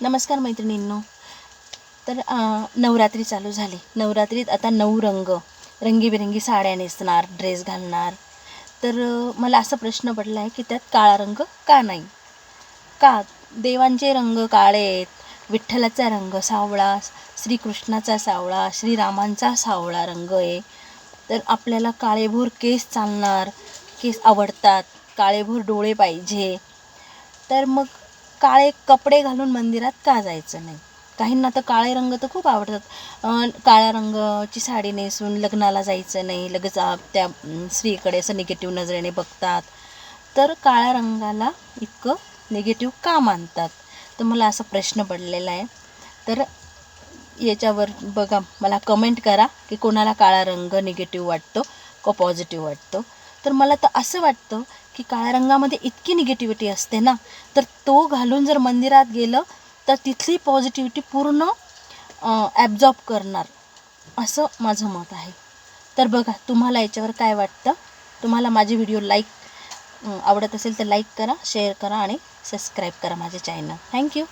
नमस्कार मैत्रिणींनो. तर नवरात्री चालू झाली. नवरात्रीत आता नऊ रंग रंगीबेरंगी साड्या नेसणार ड्रेस घालणार. तर मला असा प्रश्न पडला आहे की त्यात काळा रंग का नाही? का? देवांचे रंग काळे आहेत विठ्ठलाचा रंग सावळा श्रीकृष्णाचा सावळा श्रीरामांचा सावळा रंग आहे. तर आपल्याला काळेभोर केस चालणार केस आवडतात काळेभोर डोळे पाहिजे. तर मग काळे कपडे घालून मंदिरात का जायचं नाही? काहींना तर काळे रंग तर खूप आवडतात. काळ्या रंगाची साडी नेसून लग्नाला जायचं नाही लगेच त्या स्त्रीकडे असं निगेटिव्ह नजरेने बघतात. तर काळ्या रंगाला इतकं निगेटिव्ह का मानतात? तर मला असा प्रश्न पडलेला आहे. तर याच्यावर बघा मला कमेंट करा की कोणाला काळा रंग निगेटिव्ह वाटतो का पॉझिटिव्ह वाटतो? तर मला तर असं वाटतं की काळ्या रंगामध्ये इतकी निगेटिव्हिटी असते ना? तर तो घालून जर मंदिरात गेलं तर तिथली पॉझिटिव्हिटी पूर्ण ॲब्झॉर्ब करणार. असं माझं मत आहे. तर बघा तुम्हाला याच्यावर काय वाटतं? तुम्हाला माझे व्हिडिओ लाईक आवडत असेल तर लाईक करा शेअर करा आणि सबस्क्राईब करा माझे चॅनल थँक्यू